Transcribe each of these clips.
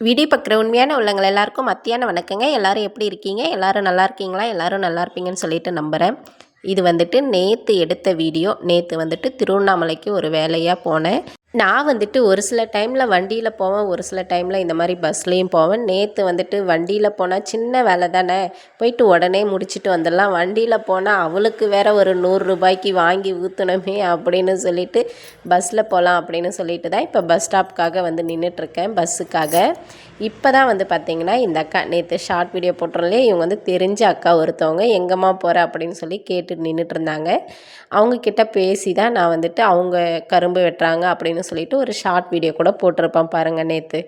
Video பார்க்குற உண்மையான உள்ளவங்க எல்லாருக்கும் மத்தியான வணக்கங்க. எல்லாரும் எப்படி இருக்கீங்க? எல்லாரும் நல்லா இருக்கீங்களா? எல்லாரும் நல்லா இருப்பீங்கன்னு சொல்லிட்டு நம்புகிறேன் இது வந்துட்டு நேற்று எடுத்த வீடியோ. நேற்று வந்துட்டு திருவண்ணாமலைக்கு ஒரு வேலையாக போனேன். நான் வந்துட்டு ஒரு சில டைமில் வண்டியில் போவேன் ஒரு சில டைமில் இந்த மாதிரி பஸ்லேயும் போவேன். நேற்று வந்துட்டு வண்டியில் போனால் சின்ன வேலை தானே? போயிட்டு உடனே முடிச்சுட்டு வந்துடலாம். வண்டியில் போனால் அவளுக்கு வேற ஒரு நூறுரூபாய்க்கு வாங்கி ஊற்றணுமே அப்படின்னு சொல்லிட்டு பஸ்ஸில் போகலாம் அப்படின்னு சொல்லிட்டு தான் இப்போ பஸ் ஸ்டாப்புக்காக வந்து நின்றுட்டுருக்கேன் பஸ்ஸுக்காக. இப்போ தான் வந்து பார்த்திங்கன்னா இந்த அக்கா நேற்று ஷார்ட் வீடியோ போட்டோம்லே இவங்க வந்து தெரிஞ்ச அக்கா ஒருத்தவங்க எங்கம்மா போகிற அப்படின்னு சொல்லி கேட்டு நின்றுட்டு இருந்தாங்க அவங்கக்கிட்ட பேசி தான் நான் வந்துட்டு அவங்க கரும்பு வெட்டுறாங்க அப்படின்னு சொல்லிட்டு ஒரு ஷார்ட் வீடியோ கூட போட்டிருப்பேன் பாருங்கள் நேற்று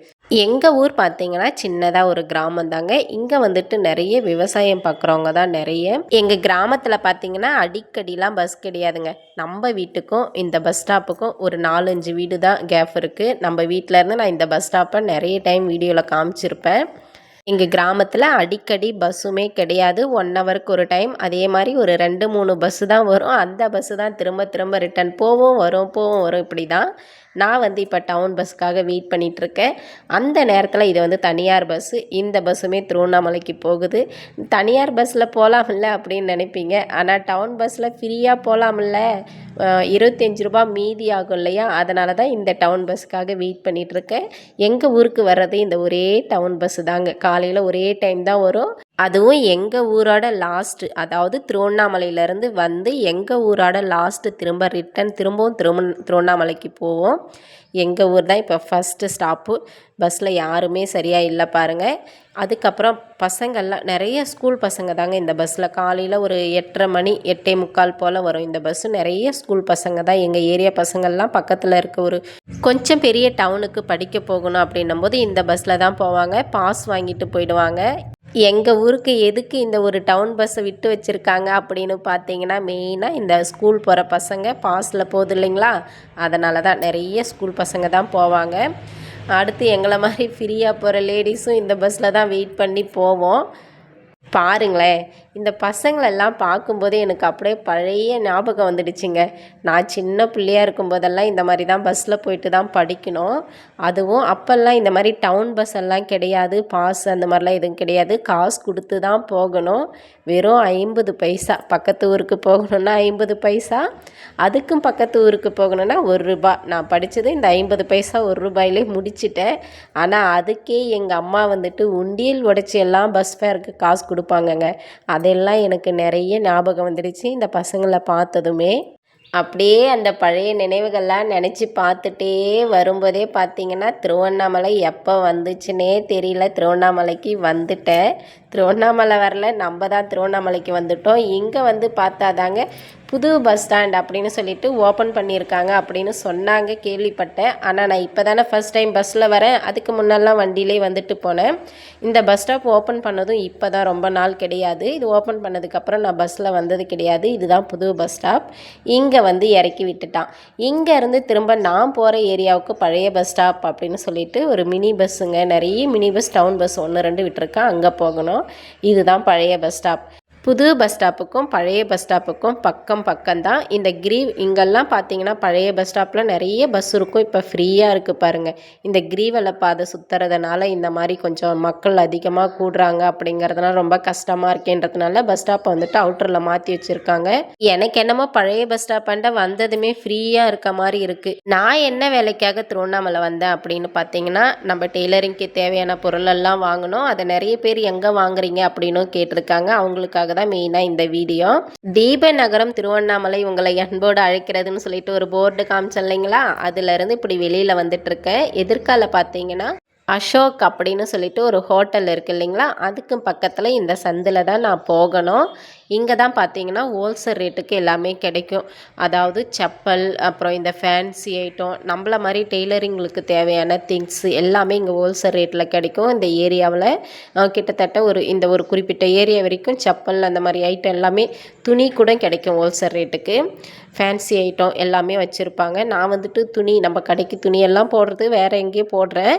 எங்கள் ஊர் பார்த்தீங்கன்னா சின்னதாக ஒரு கிராமம் தாங்க. இங்கே வந்துட்டு நிறைய விவசாயம் பார்க்குறவங்க தான் நிறைய. எங்கள் கிராமத்தில் பார்த்தீங்கன்னா அடிக்கடிலாம் பஸ் கிடையாதுங்க. நம்ம வீட்டுக்கும் இந்த பஸ் ஸ்டாப்புக்கும் ஒரு நாலஞ்சு வீடு தான் கேப் இருக்குது நம்ம வீட்டிலேருந்து நான் இந்த பஸ் ஸ்டாப்பை நிறைய டைம் வீடியோவில் காமிச்சிருப்பேன். எங்கள் கிராமத்தில் அடிக்கடி பஸ்ஸுமே கிடையாது. ஒன் ஹவருக்கு ஒரு டைம் அதே மாதிரி ஒரு ரெண்டு மூணு பஸ்ஸு தான் வரும். அந்த பஸ்ஸு தான் திரும்ப திரும்ப ரிட்டன் போவோம் வரும் போவோம் வரும். இப்படி தான் நான் வந்து இப்போ டவுன் பஸ்ஸுக்காக வெயிட் பண்ணிகிட்ருக்கேன் அந்த நேரத்தில் இது வந்து தனியார் பஸ்ஸு இந்த பஸ்ஸுமே திருவண்ணாமலைக்கு போகுது. தனியார் பஸ்ஸில் போகலாம்ல அப்படின்னு நினைப்பீங்க. ஆனால் டவுன் பஸ்ஸில் ஃப்ரீயாக போகலாம்ல இருபத்தஞ்சி ரூபா மீதி ஆகும் இல்லையா? அதனால தான் இந்த டவுன் பஸ்ஸுக்காக வெயிட் பண்ணிகிட்ருக்கேன் எங்கள் ஊருக்கு வர்றது இந்த ஒரே டவுன் பஸ்ஸு தாங்க. காலையில் ஒரே டைம் தான் வரும். அதுவும் எங்கள் ஊரோட லாஸ்ட்டு அதாவது திருவண்ணாமலையிலேருந்து வந்து எங்கள் ஊரோட லாஸ்ட்டு திரும்ப ரிட்டன் திரும்பவும் திருமண் திருவண்ணாமலைக்கு போவோம். எங்கள் ஊர் தான் இப்போ ஃபஸ்ட்டு ஸ்டாப்பு பஸ்ஸில் யாருமே சரியாக இல்லை பாருங்கள் அதுக்கப்புறம் பசங்கள்லாம் நிறைய ஸ்கூல் பசங்க தாங்க இந்த பஸ்ஸில் காலையில் ஒரு எட்டரை மணி எட்டே முக்கால் போல் வரும் இந்த பஸ்ஸு நிறைய ஸ்கூல் பசங்க தான் எங்கள் ஏரியா பசங்கள்லாம் பக்கத்தில் இருக்க ஒரு கொஞ்சம் பெரிய டவுனுக்கு படிக்க போகணும் அப்படின்னும் போது இந்த பஸ்ஸில் தான் போவாங்க. பாஸ் வாங்கிட்டு போயிடுவாங்க. எங்கள் ஊருக்கு எதுக்கு இந்த ஒரு டவுன் பஸ்ஸை விட்டு வச்சுருக்காங்க அப்படின்னு பார்த்தீங்கன்னா மெயினாக இந்த ஸ்கூல் போகிற பசங்க பாஸில் போகுது இல்லைங்களா? அதனால தான் நிறைய ஸ்கூல் பசங்க தான் போவாங்க. அடுத்து எங்களை மாதிரி ஃப்ரீயாக போகிற லேடிஸும் இந்த பஸ்ஸில் தான் வெயிட் பண்ணி போவோம். பாருங்களேன். இந்த பசங்களெல்லாம் பார்க்கும்போது எனக்கு அப்படியே பழைய ஞாபகம் வந்துடுச்சுங்க. நான் சின்ன பிள்ளையாக இருக்கும்போதெல்லாம் இந்த மாதிரி தான் பஸ்ஸில் போயிட்டு தான் படிக்கணும். அதுவும் அப்போல்லாம் இந்த மாதிரி டவுன் பஸ் எல்லாம் கிடையாது. பாஸ் அந்த மாதிரிலாம் எதுவும் கிடையாது. காசு கொடுத்து தான் போகணும். வெறும் ஐம்பது பைசா. பக்கத்து ஊருக்கு போகணுன்னா ஐம்பது பைசா. அதுக்கும் பக்கத்து ஊருக்கு போகணுன்னா ஒரு ரூபா. நான் படித்தது இந்த ஐம்பது பைசா ஒரு ரூபாயிலே முடிச்சிட்டேன். ஆனால் அதுக்கே எங்கள் அம்மா வந்துட்டு உண்டியல் உடச்சி எல்லாம் பஸ் ஃபேருக்கு காசு கொடு கொடுப்பாங்கங்க. அதெல்லாம் எனக்கு நிறைய ஞாபகம் வந்துடுச்சு. இந்த பசங்களை பார்த்ததுமே அப்படியே அந்த பழைய நினைவுகள்லாம் நினச்சி பார்த்துட்டே வரும்போதே பார்த்தீங்கன்னா திருவண்ணாமலை எப்போ வந்துச்சுன்னே தெரியல. திருவண்ணாமலைக்கு வந்துட்டேன். திருவண்ணாமலை வரல. நம்ம தான் திருவண்ணாமலைக்கு வந்துட்டோம். இங்கே வந்து பார்த்தாதாங்க புது பஸ் ஸ்டாண்ட் அப்படின்னு சொல்லிட்டு ஓப்பன் பண்ணியிருக்காங்க அப்படின்னு சொன்னாங்க கேள்விப்பட்டேன். ஆனால் நான் இப்போ தானே ஃபஸ்ட் டைம் பஸ்ஸில் வரேன். அதுக்கு முன்னெல்லாம் வண்டியிலே வந்துட்டு போனேன். இந்த பஸ் ஸ்டாப் ஓப்பன் பண்ணதும் இப்போ தான் ரொம்ப நாள் கிடையாது. இது ஓப்பன் பண்ணதுக்கப்புறம் நான் பஸ்ஸில் வந்தது கிடையாது. இதுதான் புது பஸ் ஸ்டாப் இங்கே வந்து இறக்கி விட்டுட்டான். இங்கேருந்து திரும்ப நான் போகிற ஏரியாவுக்கு பழைய பஸ் ஸ்டாப் அப்படின்னு சொல்லிட்டு ஒரு மினி பஸ்ஸுங்க நிறைய மினி பஸ் டவுன் பஸ் ஒன்று ரெண்டு விட்டுருக்கேன். அங்கே போகணும். இதுதான் பழைய பஸ் ஸ்டாப் புது பஸ் ஸ்டாப்புக்கும் பழைய பஸ் ஸ்டாப்புக்கும் பக்கம் பக்கம்தான். இந்த கிரீவ் இங்கெல்லாம் பார்த்தீங்கன்னா பழைய பஸ் ஸ்டாப்பில் நிறைய பஸ் இருக்கும். இப்போ ஃப்ரீயாக இருக்குது பாருங்கள் இந்த கிரீவலை பாதை சுற்றுறதுனால இந்த மாதிரி கொஞ்சம் மக்கள் அதிகமாக கூடுறாங்க அப்படிங்கிறதுனால ரொம்ப கஷ்டமாக இருக்கேன்றதுனால பஸ் ஸ்டாப்பை வந்துட்டு அவுட்டரில் மாற்றி வச்சுருக்காங்க. எனக்கு என்னமோ பழைய பஸ் ஸ்டாப்பாண்ட வந்ததுமே ஃப்ரீயாக இருக்க மாதிரி இருக்குது நான் என்ன வேலைக்காக திருவண்ணாமலை வந்தேன் அப்படின்னு பார்த்தீங்கன்னா நம்ம டெய்லரிங்க்கு தேவையான பொருளெல்லாம் வாங்கணும். அதை நிறைய பேர் எங்கே வாங்குறீங்க அப்படின்னும் கேட்டிருக்காங்க. அவங்களுக்காக தான் மெயினாக இந்த வீடியோ தீப நகரம் திருவண்ணாமலை உங்களை அன்போடு அழைக்கிறதுன்னு சொல்லிட்டு ஒரு போர்டு காமிச்சேன் இல்லைங்களா? அதுலேருந்து இப்படி வெளியில் வந்துட்டுருக்கேன் எதிர்கால பார்த்தீங்கன்னா அசோக் அப்படின்னு சொல்லிட்டு ஒரு ஹோட்டல் இருக்குது இல்லைங்களா? அதுக்கும் பக்கத்தில் இந்த சந்தில் தான் நான் போகணும். இங்கே தான் பார்த்தீங்கன்னா ஹோல்சேல் ரேட்டுக்கு எல்லாமே கிடைக்கும். அதாவது செப்பல் அப்புறம் இந்த ஃபேன்சி ஐட்டம் நம்மள மாதிரி டெய்லரிங்களுக்கு தேவையான திங்ஸ் எல்லாமே இங்கே ஹோல்சேல் ரேட்டில் கிடைக்கும். இந்த ஏரியாவில் கிட்டத்தட்ட ஒரு இந்த ஒரு குறிப்பிட்ட ஏரியா வரைக்கும் செப்பல் அந்த மாதிரி ஐட்டம் எல்லாமே துணி கூட கிடைக்கும் ஹோல்சேல் ரேட்டுக்கு ஃபேன்சி ஐட்டம் எல்லாமே வச்சுருப்பாங்க. நான் வந்துட்டு துணி நம்ம கடைக்கு துணியெல்லாம் போடுறது வேறு எங்கேயும் போடுறேன்.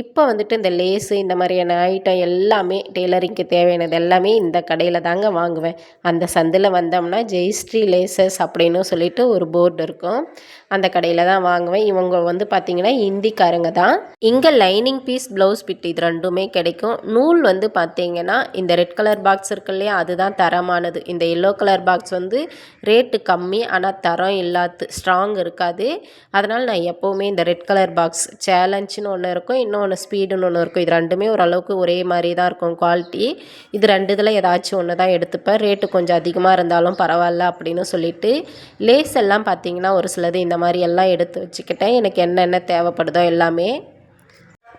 இப்போ வந்துட்டு இந்த லேஸு இந்த மாதிரியான ஐட்டம் எல்லாமே டெய்லரிங்க்கு தேவையானது எல்லாமே இந்த கடையில் தாங்க வாங்குவேன். அந்த சந்தில் வந்தோம்னா ஜெய்ஸ்ரீ லேசஸ் அப்படின்னு சொல்லிட்டு ஒரு போர்டு இருக்கும். அந்த கடையில் தான் வாங்குவேன். இவங்க வந்து பார்த்திங்கன்னா ஹிந்திக்காரங்க தான். இங்கே லைனிங் பீஸ் ப்ளவுஸ் பிட் இது ரெண்டுமே கிடைக்கும். நூல் வந்து பார்த்திங்கன்னா இந்த ரெட் கலர் பாக்ஸ் இருக்கு இல்லையா அதுதான் தரமானது. இந்த எல்லோ கலர் பாக்ஸ் வந்து ரேட்டு கம்மி ஆனால் தரம் இல்லாது ஸ்ட்ராங் இருக்காது. அதனால் நான் எப்போவுமே இந்த ரெட் கலர் பாக்ஸ் சேலஞ்சுன்னு ஒன்று இருக்கும் இன்னொன்று ஸ்பீடுன்னு ஒன்று இருக்கும். இது ரெண்டுமே ஓரளவுக்கு ஒரே மாதிரி தான் இருக்கும் குவாலிட்டி. இது ரெண்டு இதில் ஏதாச்சும் ஒன்று தான் எடுத்துப்பேன். ரேட்டு கொஞ்சம் அதிகமாக இருந்தாலும் பரவாயில்ல அப்படின்னு சொல்லிட்டு லேஸ் எல்லாம் பார்த்தீங்கன்னா ஒரு சிலது இந்த மாதிரி எல்லாம் எடுத்து வச்சுக்கிட்டேன். எனக்கு என்னென்ன தேவைப்படுதோ எல்லாமே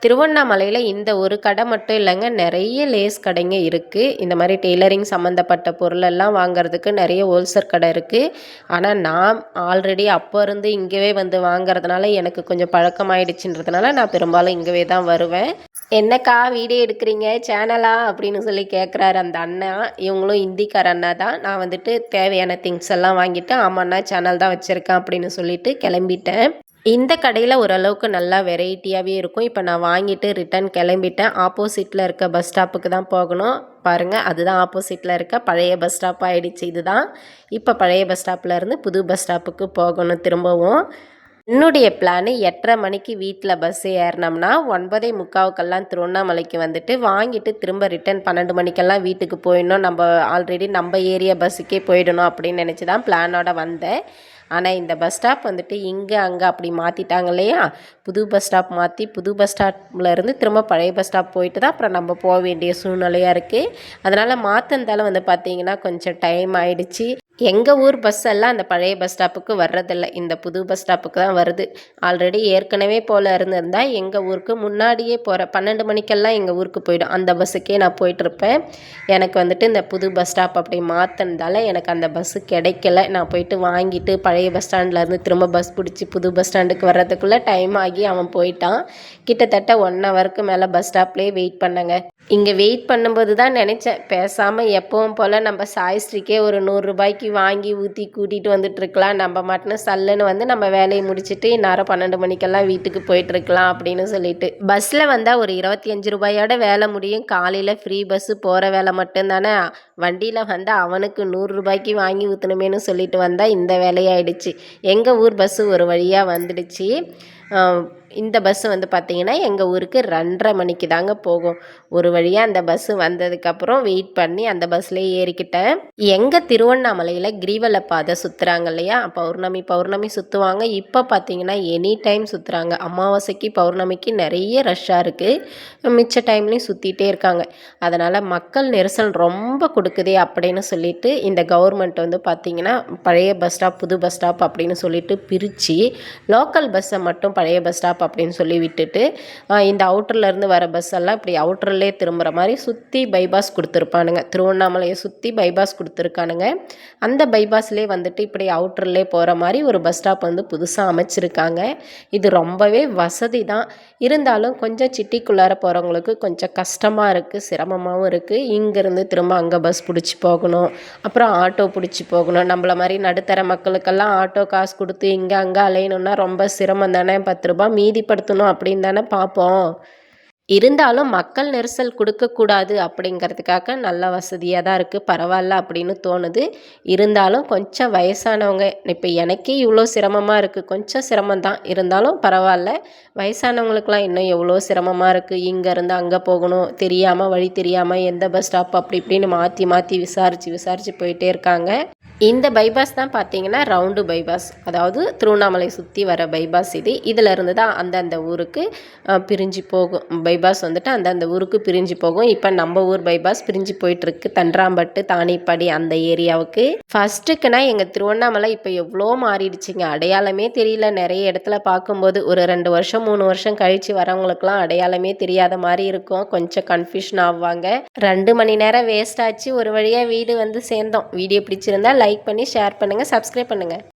திருவண்ணாமலையில் இந்த ஒரு கடை மட்டும் இல்லைங்க. நிறைய லேஸ் கடைங்க இருக்குது இந்த மாதிரி டெய்லரிங் சம்மந்தப்பட்ட பொருளெல்லாம் வாங்குறதுக்கு நிறைய ஹோல்சேல் கடை இருக்குது ஆனால் நான் ஆல்ரெடி அப்போ இருந்து இங்கேவே வந்து வாங்குறதுனால எனக்கு கொஞ்சம் பழக்கமாயிடுச்சுன்றதுனால நான் பெரும்பாலும் இங்கேவே தான் வருவேன். என்னக்கா வீடியோ எடுக்கிறீங்க? சேனலா? அப்படின்னு சொல்லி கேட்குறாரு அந்த அண்ணா. இவங்களும் இந்திக்கார அண்ணா தான். நான் வந்துட்டு தேவையான திங்ஸ் எல்லாம் வாங்கிட்டு ஆமாண்ணா சேனல் தான் வச்சுருக்கேன் அப்படின்னு சொல்லிட்டு கிளம்பிட்டேன். இந்த கடையில் ஓரளவுக்கு நல்லா வெரைட்டியாகவே இருக்கும். இப்போ நான் வாங்கிட்டு ரிட்டன் கிளம்பிட்டேன். ஆப்போசிட்டில் இருக்க பஸ் ஸ்டாப்புக்கு தான் போகணும். பாருங்கள் அதுதான் ஆப்போசிட்டில் இருக்க பழைய பஸ் ஸ்டாப் ஆகிடுச்சு இதுதான். இப்போ பழைய பஸ் ஸ்டாப்பில் இருந்து புது பஸ் ஸ்டாப்புக்கு போகணும் திரும்பவும். என்னுடைய பிளான் எட்டரை மணிக்கு வீட்டில் பஸ் ஏறினோம்னா ஒன்பதே முக்காவுக்கெல்லாம் திருவண்ணாமலைக்கு வந்துட்டு வாங்கிட்டு திரும்ப ரிட்டன் பன்னெண்டு மணிக்கெல்லாம் வீட்டுக்கு போயிடணும். நம்ம ஆல்ரெடி நம்ம ஏரியா பஸ்ஸுக்கே போயிடணும் அப்படின்னு நினச்சி தான் பிளானோட வந்தேன். ஆனால் இந்த பஸ் ஸ்டாப் வந்துட்டு இங்கே அங்கே அப்படி மாற்றிட்டாங்க இல்லையா? புது பஸ் ஸ்டாப் மாற்றி புது பஸ் ஸ்டாப்பில் இருந்து திரும்ப பழைய பஸ் ஸ்டாப் போயிட்டு தான் அப்புறம் நம்ம போக வேண்டிய சூழ்நிலையாக இருக்குது அதனால் மாற்றிருந்தாலும் வந்து பார்த்திங்கன்னா கொஞ்சம் டைம் ஆகிடுச்சி எங்கள் ஊர் பஸ் எல்லாம் அந்த பழைய பஸ் ஸ்டாப்புக்கு வர்றதில்ல. இந்த புது பஸ் ஸ்டாப்புக்கு தான் வருது. ஆல்ரெடி ஏற்கனவே போல் இருந்திருந்தால் எங்கள் ஊருக்கு முன்னாடியே போகிற பன்னெண்டு மணிக்கெல்லாம் எங்கள் ஊருக்கு போயிடும். அந்த பஸ்ஸுக்கே நான் போயிட்டுருப்பேன் எனக்கு வந்துட்டு இந்த புது பஸ் ஸ்டாப் அப்படி மாற்றினதால எனக்கு அந்த பஸ்ஸு கிடைக்கல. நான் போயிட்டு வாங்கிட்டு பழைய பஸ் ஸ்டாண்ட்லேருந்து திரும்ப பஸ் பிடிச்சி புது பஸ் ஸ்டாண்டுக்கு வர்றதுக்குள்ளே டைம் ஆகி அவன் போயிட்டான். கிட்டத்தட்ட ஒன் ஹவருக்கு மேலே பஸ் ஸ்டாப்லேயே வெயிட் பண்ணங்க. இங்கே வெயிட் பண்ணும்போது தான் நினச்சேன். பேசாமல் எப்பவும் போல் நம்ம சாய்ஸ்ட்ரிக்கே ஒரு நூறுரூபாய்க்கு வாங்கி ஊற்றி கூட்டிகிட்டு வந்துட்டுருக்கலாம். நம்ம மட்டும் சல்லுன்னு வந்து நம்ம வேலையை முடிச்சுட்டு இந்நேரம் பன்னெண்டு மணிக்கெல்லாம் வீட்டுக்கு போயிட்டுருக்கலாம் அப்படின்னு சொல்லிட்டு. பஸ்ஸில் வந்தால் ஒரு இருபத்தி அஞ்சு ரூபாயோட வேலை முடியும். காலையில் ஃப்ரீ பஸ்ஸு போகிற வேலை மட்டும்தானே? வண்டியில் வந்தால் அவனுக்கு நூறுரூபாய்க்கு வாங்கி ஊற்றணுமேனு சொல்லிட்டு வந்தால் இந்த வேலையாயிடுச்சு. எங்கள் ஊர் பஸ்ஸு ஒரு வழியாக வந்துடுச்சு. இந்த பஸ்ஸு வந்து பார்த்திங்கன்னா எங்கள் ஊருக்கு ரெண்டரை மணிக்கு தாங்க போகும். ஒரு வழியாக அந்த பஸ்ஸு வந்ததுக்கப்புறம் வெயிட் பண்ணி அந்த பஸ்லேயே ஏறிக்கிட்டேன். எங்கள் திருவண்ணாமலையில் கிரிவல பாதை சுற்றுறாங்க இல்லையா? பௌர்ணமி பௌர்ணமி சுற்றுவாங்க இப்போ பார்த்தீங்கன்னா எனி டைம் சுற்றுறாங்க அமாவாசைக்கு பௌர்ணமிக்கு நிறைய ரஷ்ஷாக இருக்குது மிச்ச டைம்லேயும் சுற்றிட்டே இருக்காங்க. அதனால் மக்கள் நெரிசல் ரொம்ப கொடுக்குதே அப்படின்னு சொல்லிட்டு இந்த கவர்மெண்ட் வந்து பார்த்திங்கன்னா பழைய பஸ் ஸ்டாப் புது பஸ் ஸ்டாப் அப்படின்னு சொல்லிட்டு பிரித்து லோக்கல் பஸ்ஸை மட்டும் பழைய பஸ் ஸ்டாப் அப்படின்னு சொல்லி விட்டுட்டு இந்த அவுட்டர்லேருந்து வர பஸ் எல்லாம் இப்படி அவுட்டர்லே திரும்புகிற மாதிரி சுற்றி பைபாஸ் கொடுத்துருப்பானுங்க. திருவண்ணாமலையை சுற்றி பைபாஸ் கொடுத்துருக்கானுங்க. அந்த பைபாஸ்லேயே வந்துட்டு இப்படி அவுட்டர்லேயே போகிற மாதிரி ஒரு பஸ் ஸ்டாப் வந்து புதுசாக அமைச்சிருக்காங்க. இது ரொம்பவே வசதி தான் இருந்தாலும் கொஞ்சம் சிட்டிக்குள்ளார போகிறவங்களுக்கு கொஞ்சம் கஷ்டமாக இருக்குது சிரமமாகவும் இருக்குது இங்கேருந்து திரும்ப அங்கே பஸ் பிடிச்சி போகணும் அப்புறம் ஆட்டோ பிடிச்சி போகணும். நம்மள மாதிரி நடுத்தர மக்களுக்கெல்லாம் ஆட்டோ காசு கொடுத்து இங்கே அங்கே அலையணுன்னா ரொம்ப சிரமம் தானே? பத்து ரூபா மீதி அமைதிப்படுத்தணும் அப்படின்னு தானே பார்ப்போம். இருந்தாலும் மக்கள் நெரிசல் கொடுக்கக்கூடாது அப்படிங்கிறதுக்காக நல்ல வசதியாக தான் இருக்குது பரவாயில்ல அப்படின்னு தோணுது. இருந்தாலும் கொஞ்சம் வயசானவங்க இப்போ எனக்கே இவ்வளோ சிரமமாக இருக்குது கொஞ்சம் சிரமம் தான். இருந்தாலும் பரவாயில்ல. வயசானவங்களுக்குலாம் இன்னும் எவ்வளோ சிரமமாக இருக்குது இங்கேருந்து அங்கே போகணும். தெரியாமல் வழி தெரியாமல் எந்த பஸ் ஸ்டாப் அப்படி இப்படின்னு மாற்றி மாற்றி விசாரித்து விசாரித்து போயிட்டே இருக்காங்க. இந்த பைபாஸ் தான் பார்த்தீங்கன்னா ரவுண்டு பைபாஸ் அதாவது திருவண்ணாமலை சுற்றி வர பைபாஸ் இது. இதில் இருந்து தான் அந்தந்த ஊருக்கு பிரிஞ்சு போகும். பைபாஸ் வந்துட்டு அந்தந்த ஊருக்கு பிரிஞ்சு போகும். இப்போ நம்ம ஊர் பைபாஸ் பிரிஞ்சு போயிட்டுருக்கு. தன்றாம்பட்டு தானிப்படி அந்த ஏரியாவுக்கு. ஃபஸ்ட்டுக்குன்னா எங்கள் திருவண்ணாமலை இப்போ எவ்வளோ மாறிடுச்சுங்க. அடையாளமே தெரியல. நிறைய இடத்துல பார்க்கும்போது ஒரு ரெண்டு வருஷம் மூணு வருஷம் கழித்து வரவங்களுக்குலாம் அடையாளமே தெரியாத மாதிரி இருக்கும். கொஞ்சம் கன்ஃபியூஷன் ஆவாங்க. ரெண்டு மணி நேரம் வேஸ்ட் ஆச்சு. ஒரு வழியாக வீடு வந்து சேர்ந்தோம். வீடியோ பிடிச்சிருந்தா லைக் பண்ணி ஷேர் பண்ணுங்கள் சப்ஸ்கிரைப் பண்ணுங்கள்